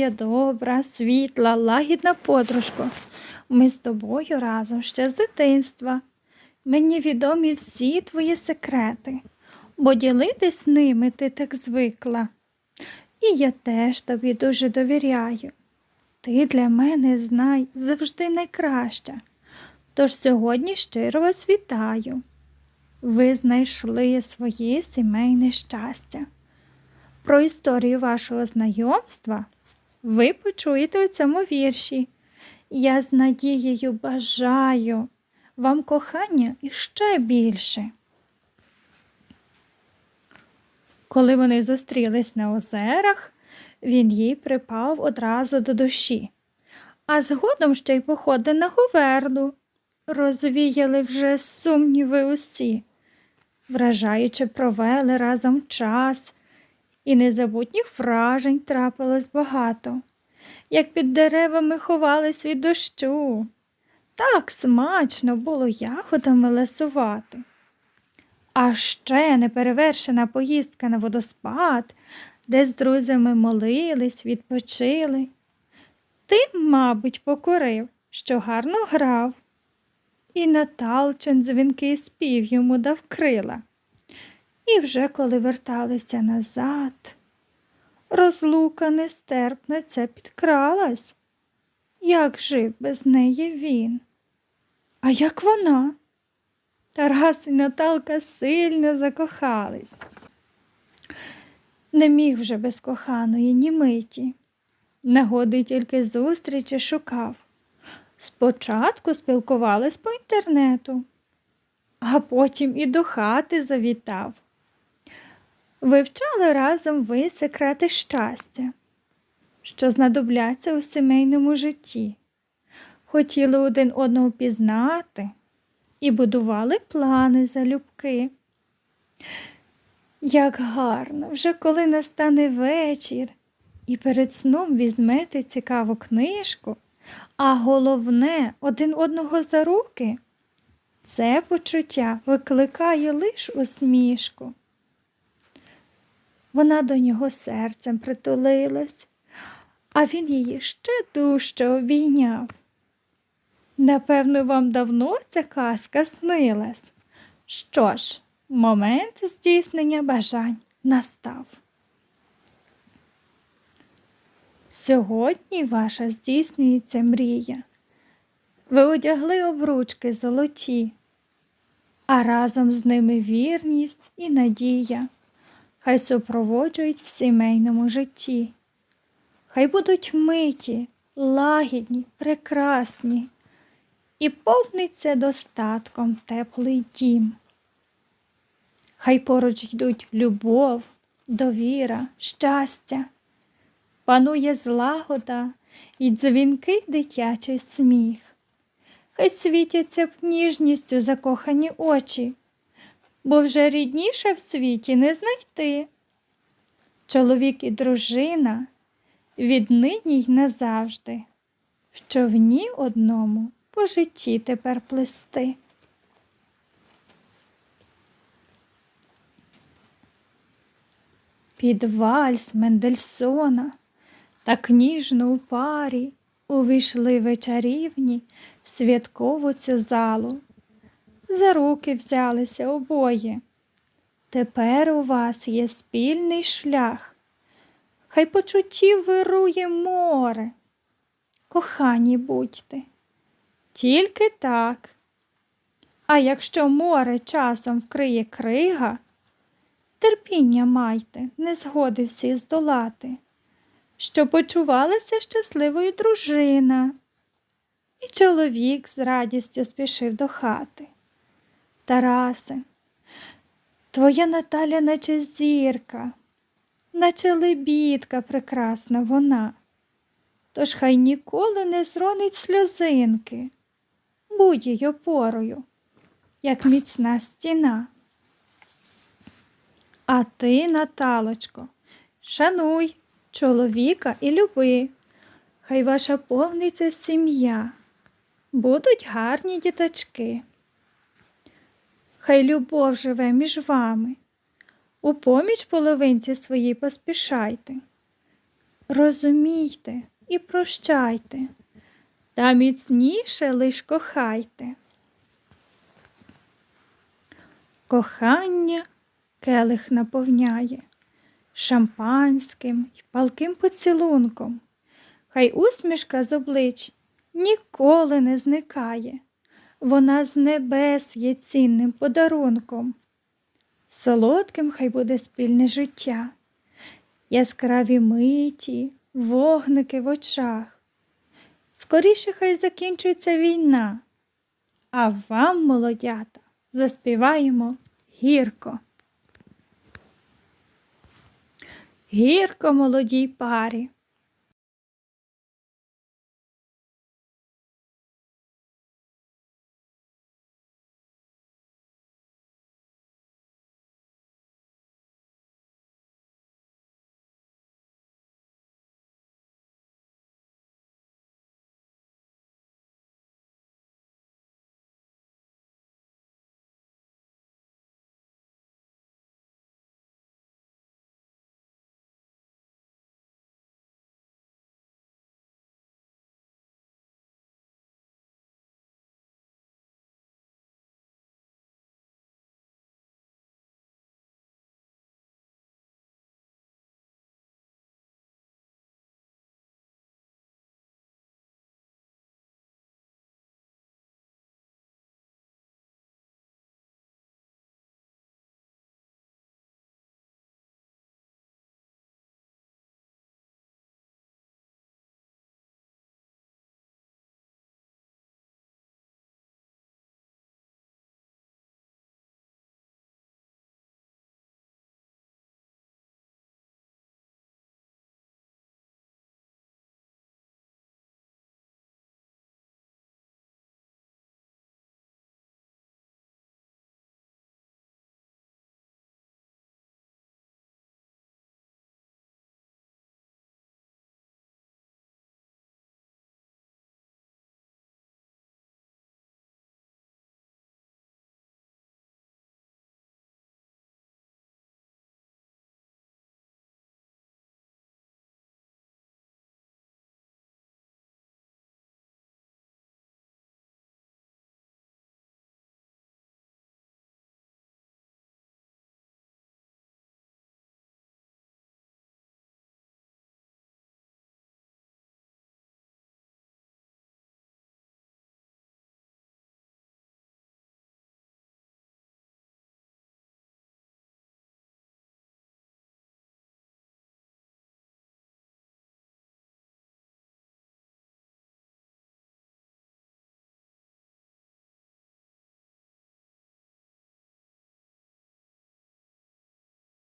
моя добра, світла, лагідна подружко. Ми з тобою разом ще з дитинства. Мені відомі всі твої секрети, бо ділитись ними ти так звикла. І я теж тобі дуже довіряю. Ти для мене знай завжди найкраща. Тож сьогодні щиро вас вітаю. Ви знайшли своє сімейне щастя. Про історію вашого знайомства ви почуєте у цьому вірші. Я з надією бажаю вам кохання іще більше. Коли вони зустрілись на озерах, він їй припав одразу до душі, а згодом ще й походи на говерну. Розвіяли вже сумніви усі, вражаючи провели разом час, і незабутніх вражень трапилось багато, як під деревами ховались від дощу. Так смачно було ягодами лесувати. А ще неперевершена поїздка на водоспад, де з друзями молились, відпочили. Ти, мабуть, покорив, що гарно грав, і Наталчин дзвінкий спів йому дав крила. І вже коли верталися назад, розлука нестерпна це підкралась. Як жив без неї він? А як вона? Тарас і Наталка сильно закохались. Не міг вже без коханої ні миті. Нагоди тільки зустрічі шукав. Спочатку спілкувались по інтернету, а потім і до хати завітав. Вивчали разом ви секрети щастя, що знадобляться у сімейному житті. Хотіли один одного пізнати і будували плани залюбки. Як гарно, вже коли настане вечір, і перед сном візьмете цікаву книжку, а головне один одного за руки. Це почуття викликає лиш усмішку. Вона до нього серцем притулилась, а він її ще дужче обійняв. Напевно, вам давно ця казка снилась. Що ж, момент здійснення бажань настав. Сьогодні ваша здійснюється мрія. Ви одягли обручки золоті, а разом з ними вірність і надія. Хай супроводжують в сімейному житті. Хай будуть миті, лагідні, прекрасні і повниться достатком теплий дім. Хай поруч йдуть любов, довіра, щастя, панує злагода і дзвінкий дитячий сміх. Хай світяться б ніжністю закохані очі, бо вже рідніше в світі не знайти. Чоловік і дружина віднині й назавжди, в човні одному по житті тепер плести. Під вальс Мендельсона так ніжно у парі увійшли вечарівні в святкову цю залу. За руки взялися обоє. Тепер у вас є спільний шлях. Хай почуттів вирує море. Кохані будьте, тільки так. А якщо море часом вкриє крига, терпіння майте, не згоди всі здолати, що почувалася щасливою дружина, і чоловік з радістю спішив до хати. Тарасе, твоя Наталя, наче зірка, наче лебідка прекрасна вона, тож хай ніколи не зронить сльозинки, будь їй опорою, як міцна стіна. А ти, Наталочко, шануй чоловіка і люби, хай ваша повниця сім'я, будуть гарні діточки. Хай любов живе між вами. У поміч половинці своїй поспішайте. розумійте і прощайте, та міцніше лиш кохайте. Кохання келих наповняє шампанським й палким поцілунком. Хай усмішка з облич ніколи не зникає, вона з небес є цінним подарунком. Солодким хай буде спільне життя, яскраві миті, вогники в очах. Скоріше хай закінчується війна, а вам, молодята, заспіваємо гірко. Гірко молодій парі,